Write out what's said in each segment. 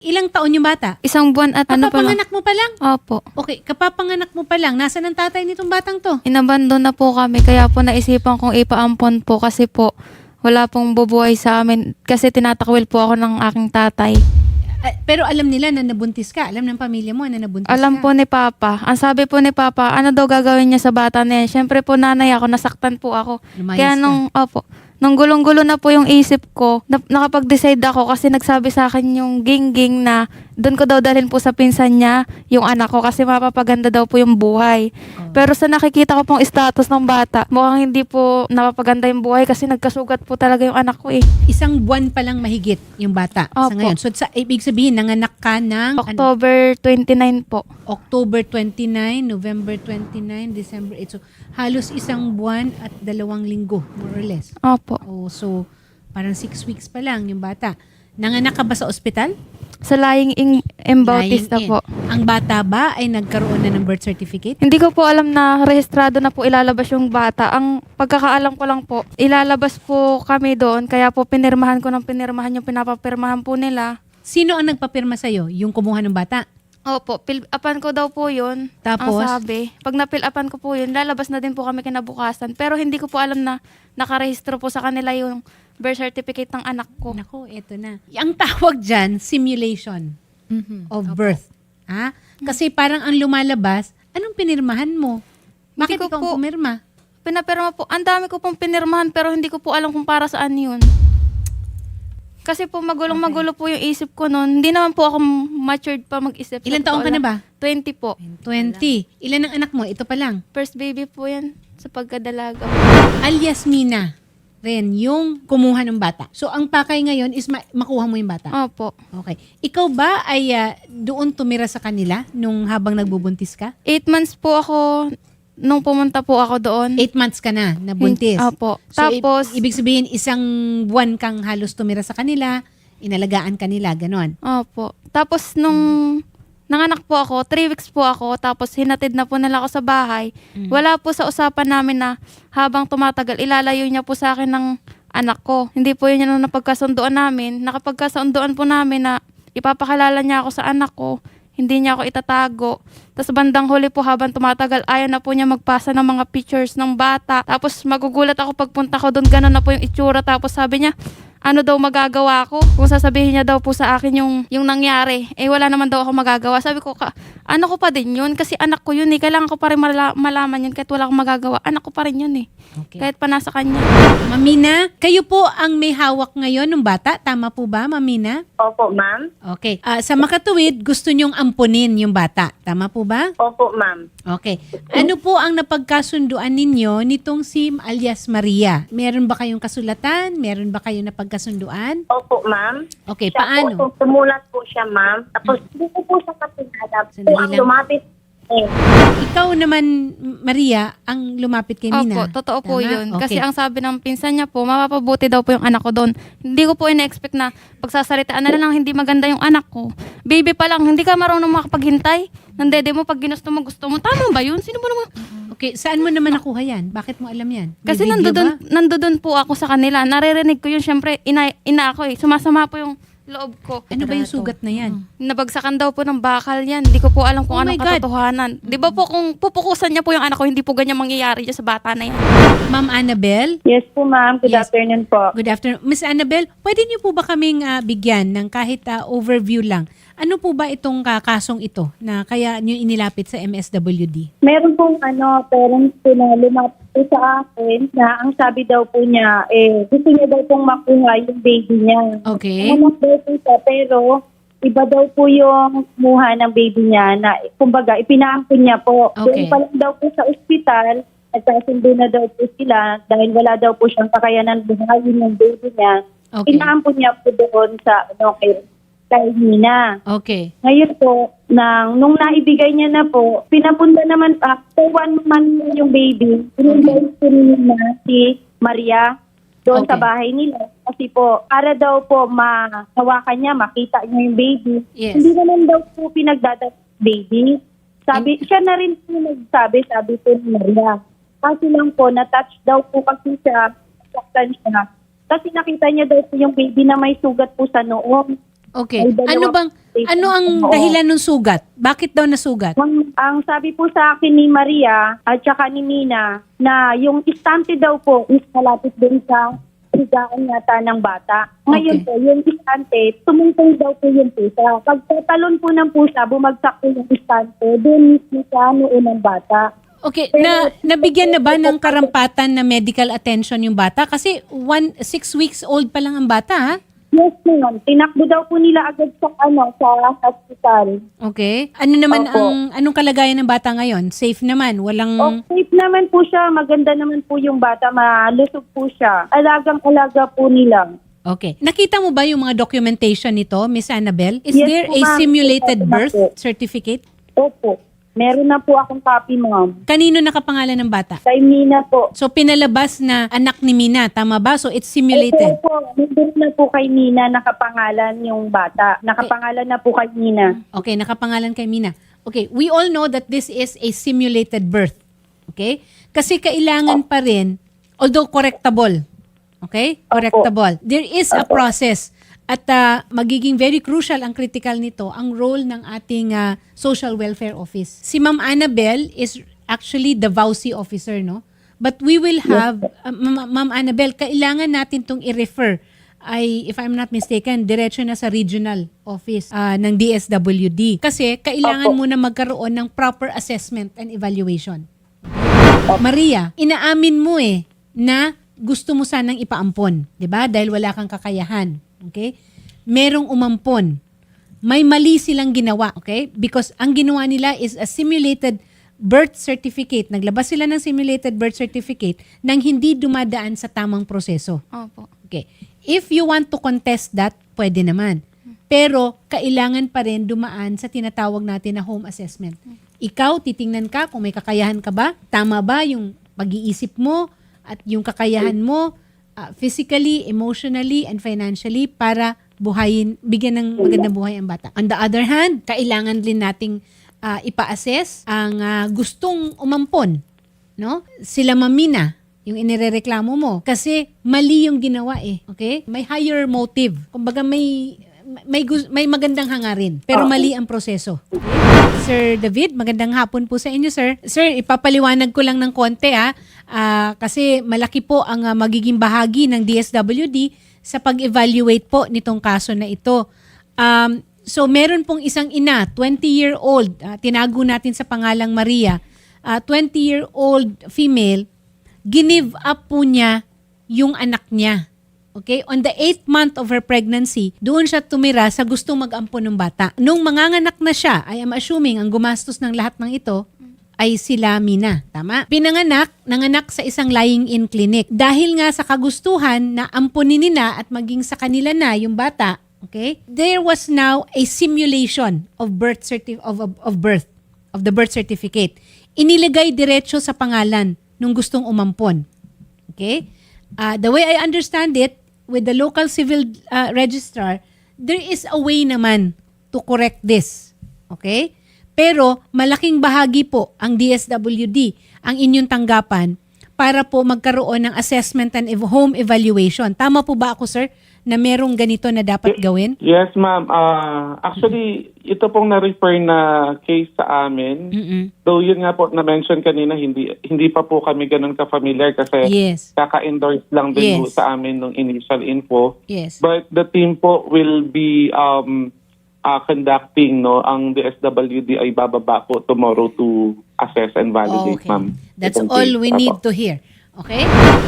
Ilang taon yung bata? Isang buwan at ano pa lang. Kapapanganak mo pa lang? Opo. Okay, kapapanganak mo pa lang. Nasaan ang tatay nitong batang to? Inabandon na po kami kaya po naisipan kong ipaampon po kasi po wala pong bubuhay sa amin kasi tinatakwil po ako ng aking tatay. Ah, pero alam nila na nabuntis ka. Alam ng pamilya mo na nabuntis Alam ka. po ni Papa. Ang sabi po ni Papa, ano daw gagawin niya sa bata na yan? Siyempre po nanay ako, nasaktan po ako. Lumayas Kaya ka. nung, opo, nung gulong-gulo na po yung isip ko, na, nakapag-decide ako kasi nagsabi sa akin yung gingging na doon ko daw dalhin po sa pinsan niya yung anak ko kasi mapapaganda daw po yung buhay. Oh. Pero sa nakikita ko pong status ng bata, mukhang hindi po napapaganda yung buhay kasi nagkasugat po talaga yung anak ko eh. Isang buwan pa lang mahigit yung bata sa Opo. ngayon. So, sa, ibig sabihin, nanganak ka ng ano, October 29 po. October 29, November 29, December 8. So, halos isang buwan at dalawang linggo, more or less. Opo. Oh, so, parang six weeks pa lang yung bata. Nanganak ka ba sa ospital? Sa Lying in, in Bautista Lying in. po. Ang bata ba ay nagkaroon na ng birth certificate? Hindi ko po alam na rehistrado na po ilalabas yung bata. Ang pagkakaalam ko lang po, ilalabas po kami doon. Kaya po pinirmahan ko ng pinirmahan yung pinapapirmahan po nila. Sino ang nagpapirma sa'yo? Yung kumuha ng bata? Opo, pill-upan ko daw po yun. Tapos? Ang sabi. Pag na-fill-upan ko po yun, lalabas na din po kami kinabukasan. Pero hindi ko po alam na nakarehistro po sa kanila yung birth certificate ng anak ko. Nako, eto na. Ang tawag dyan, simulation Mhm. of birth. Ha? Kasi parang ang lumalabas, anong pinirmahan mo? Bakit ko ikaw po- pumirma? Pinapirma po. Ang dami ko pong pinirmahan pero hindi ko po alam kung para saan yun. Kasi po magulong-magulo po yung isip ko noon. Hindi naman po ako matured pa mag-isip. Ilan Sa taon ka na ba? lang. 20 po. 20. Ilan ang anak mo? Ito pa lang. First baby po yan sa pagkadalaga. Alias Mina. Ren, yung kumuha ng bata. So, ang pakay ngayon is ma- makuha mo yung bata. Opo. Okay. Ikaw ba ay ah, doon tumira sa kanila nung habang nagbubuntis ka? Eight months po ako nung pumunta po ako doon. Eight months ka na, nabuntis. Opo. So, i- Tapos, ibig sabihin, isang buwan kang halos tumira sa kanila, inalagaan kanila, ganon. opo. Tapos nung nanganak po ako, three weeks po ako, tapos hinatid na po nila ako sa bahay. Mm. Wala po sa usapan namin na habang tumatagal, ilalayo niya po sa akin ng anak ko. Hindi po yun yung napagkasunduan namin. Nakapagkasunduan po namin na ipapakalala niya ako sa anak ko. Hindi niya ako itatago. Tapos bandang huli po habang tumatagal, ayaw na po niya magpasa ng mga pictures ng bata. Tapos magugulat ako pagpunta ko doon, gano'n na po yung itsura. Tapos sabi niya, ano daw magagawa ko? Kung sasabihin niya daw po sa akin yung, yung nangyari, eh wala naman daw ako magagawa. Sabi ko, ka, ano ko pa din yun? Kasi anak ko yun eh. Kailangan ko pa rin mala- malaman yun kahit wala akong magagawa. Anak ko pa rin yun eh. Okay. Kahit pa nasa kanya. Mamina, kayo po ang may hawak ngayon ng bata. Tama po ba, Mamina? Opo, ma'am. Okay. Ah, sa makatuwid, gusto nyong ampunin yung bata. Tama po ba? Opo, ma'am. Okay. Ano po ang napagkasunduan ninyo nitong si alias Maria? Meron ba kayong kasulatan? Meron ba kayong napagkasunduan? Opo, ma'am. Okay, Siya paano? Po, tumulat po siya, ma'am. Tapos, hindi ko po siya. Po Sandali ang lang. lumapit. Ikaw naman, Maria, ang lumapit kay Mina. Opo, totoo po Tama? yun. Kasi Okay. ang sabi ng pinsan niya po, mapapabuti daw po yung anak ko doon. Hindi ko po ina-expect na pagsasalitaan na lang hindi maganda yung anak ko. Baby pa lang, hindi ka marunong makapaghintay. Nandede mo pag ginusto mo, gusto mo. Tama ba yun? Sino ba naman? Okay, saan mo naman nakuha yan? Bakit mo alam yan? May Kasi video nandoon, ba? nandoon po ako sa kanila. Naririnig ko yun, syempre, ina, ina ako eh. Sumasama po yung loob ko. Ano ba yung sugat na yan? Nabagsakan daw po ng bakal yan. Hindi ko po alam kung Oh my anong God. katotohanan. Di ba po kung pupukusan niya po yung anak ko, hindi po ganyan mangyayari dyan sa bata na yan. Ma'am Annabel? yes po, ma'am. Good Yes. afternoon po. Good afternoon. Miss Annabel, pwede niyo po ba kaming ah, bigyan ng kahit ah, overview lang? Ano po ba itong ah, kasong ito na kaya niyo inilapit sa MSWD? Meron pong ano, parents ko na lumapit po sa akin na ang sabi daw po niya, eh, gusto niya daw pong makuha yung baby niya. Okay. Umanak daw po siya, pero iba daw po yung kumuha ng baby niya na, kumbaga, ipinaampun niya po. Okay. Doon pa lang daw po sa ospital, nagkasundo na daw po sila dahil wala daw po siyang kakayanan buhayin yung baby niya. Okay. Inaampun niya po doon sa, ano, kay, kay Nina. Okay. Ngayon po, nang, nung naibigay niya na po, pinapunta naman, after one month yung baby, pinunta po na si Maria doon Okay. sa bahay nila. Kasi po, para daw po mahawakan niya, makita niya yung baby. Yes. Hindi naman daw po pinagdadat baby. Sabi, siya na rin po nagsabi, sabi po ni Maria. Kasi lang po, na-touch daw po kasi siya, saktan siya. Kasi nakita niya daw po yung baby na may sugat po sa noong. Okay. Ano bang ano ang dahilan ng sugat? Bakit daw nasugat? Ang, ang sabi po sa akin ni Maria at saka ni Mina na yung istante daw po is malapit din sa higaan yata ng bata. Ngayon Okay. po, yung istante, tumungtong daw po yung pusa. Pagtatalon po ng pusa, bumagsak po yung istante, doon mismo sa noon ng bata. Okay, na nabigyan na ba ng karampatan na medical attention yung bata? Kasi one, six weeks old pa lang ang bata, ha? Yes, ma'am. Tinakbo daw po nila agad sa, ano, sa hospital. Okay. Ano naman Opo. ang anong kalagayan ng bata ngayon? Safe naman, walang Oh, safe naman po siya. Maganda naman po yung bata. Malusog po siya. Alagang-alaga po nila. Okay. Nakita mo ba yung mga documentation nito, Miss Annabel? Is Yes there po, a ma'am. simulated birth certificate? Opo. Meron na po akong copy, ma'am. Kanino nakapangalan ng bata? Kay Mina po. So pinalabas na anak ni Mina, tama ba? So it's simulated. Opo, nandun na po kay Mina nakapangalan yung bata. Nakapangalan na po kay Mina. Okay, nakapangalan kay Mina. Okay, we all know that this is a simulated birth. Okay? Kasi kailangan pa rin, although correctable, okay? Correctable. There is a process at ah, magiging very crucial ang critical nito, ang role ng ating ah, Social Welfare Office. Si Ma'am Annabel is actually the VAUSI officer, no? But we will have, Ma- Ma'am Annabel, kailangan natin tong i-refer ay, if I'm not mistaken, diretso na sa regional office ah, ng DSWD. Kasi kailangan Opo. muna magkaroon ng proper assessment and evaluation. Maria, inaamin mo eh na gusto mo sanang ipaampon, 'di ba? Dahil wala kang kakayahan. Okay? Merong umampon. May mali silang ginawa, okay? Because ang ginawa nila is a simulated birth certificate. Naglabas sila ng simulated birth certificate nang hindi dumadaan sa tamang proseso. Opo. Okay. If you want to contest that, pwede naman. Pero kailangan pa rin dumaan sa tinatawag natin na home assessment. Ikaw, titingnan ka kung may kakayahan ka ba, tama ba yung pag-iisip mo at yung kakayahan mo uh, physically, emotionally, and financially para buhayin, bigyan ng magandang buhay ang bata. On the other hand, kailangan din nating uh, ipa-assess ang uh, gustong umampon no? Sila mamina yung inirereklamo mo kasi mali yung ginawa eh, okay? May higher motive. Kumbaga may may may magandang hangarin pero mali ang proseso. Sir David, magandang hapon po sa inyo, sir. Sir, ipapaliwanag ko lang ng konti ha, Ah, kasi malaki po ang ah, magiging bahagi ng DSWD sa pag-evaluate po nitong kaso na ito. Um, so meron pong isang ina, 20-year-old, ah, tinago natin sa pangalang Maria, ah, 20-year-old female, give up po niya yung anak niya. Okay? On the eighth month of her pregnancy, doon siya tumira sa gustong mag-ampon ng bata. Nung manganganak na siya, I am assuming ang gumastos ng lahat ng ito ay sila Mina. Tama? Pinanganak, nanganak sa isang lying-in clinic. Dahil nga sa kagustuhan na ampunin nila at maging sa kanila na yung bata, okay? There was now a simulation of birth certi- of, of, of birth, of the birth certificate. Inilagay diretso sa pangalan nung gustong umampon. Okay? Uh, the way I understand it, with the local civil uh, registrar, there is a way naman to correct this. Okay? Pero malaking bahagi po ang DSWD, ang inyong tanggapan, para po magkaroon ng assessment and ev- home evaluation. Tama po ba ako, sir, na merong ganito na dapat gawin? Yes, ma'am. Ah, actually, ito pong na-refer na case sa amin. Mm-mm. Though yun nga po na-mention kanina, hindi hindi pa po kami ganun ka-familiar kasi Yes. kaka-endorse lang din po Yes. sa amin nung initial info. Yes. But the team po will be um, ah, conducting, no, ang DSWD ay bababa po tomorrow to assess and validate, ma'am. That's Itong all we need to hear. Okay?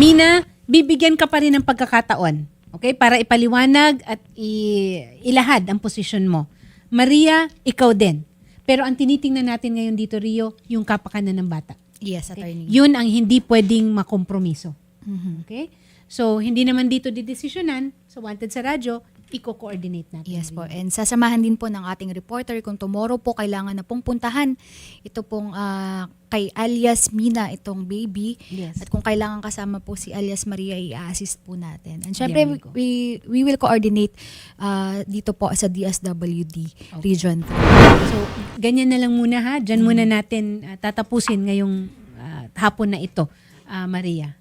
Mina, bibigyan ka pa rin ng pagkakataon. Okay? Para ipaliwanag at i- ilahad ang posisyon mo. Maria, ikaw din. Pero ang tinitingnan natin ngayon dito, Rio, yung kapakanan ng bata. Yes, attorney. Yun ang hindi pwedeng makompromiso. Mhm. Okay? So, hindi naman dito didesisyonan sa Wanted sa Radyo, i-coordinate natin. Yes po. And sasamahan din po ng ating reporter kung tomorrow po kailangan na pong puntahan ito pong ah, kay alias Mina itong baby. Yes. At kung kailangan kasama po si alias Maria, i-assist po natin. And syempre, we we, we will coordinate ah, dito po sa DSWD Region 3. So, ganyan na lang muna ha. Diyan muna natin ah, tatapusin ngayong ah, hapon na ito, ah, Maria.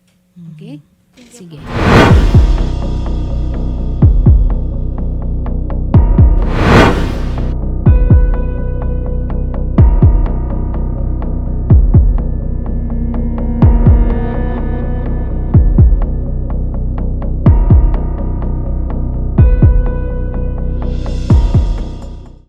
Okay? Sige.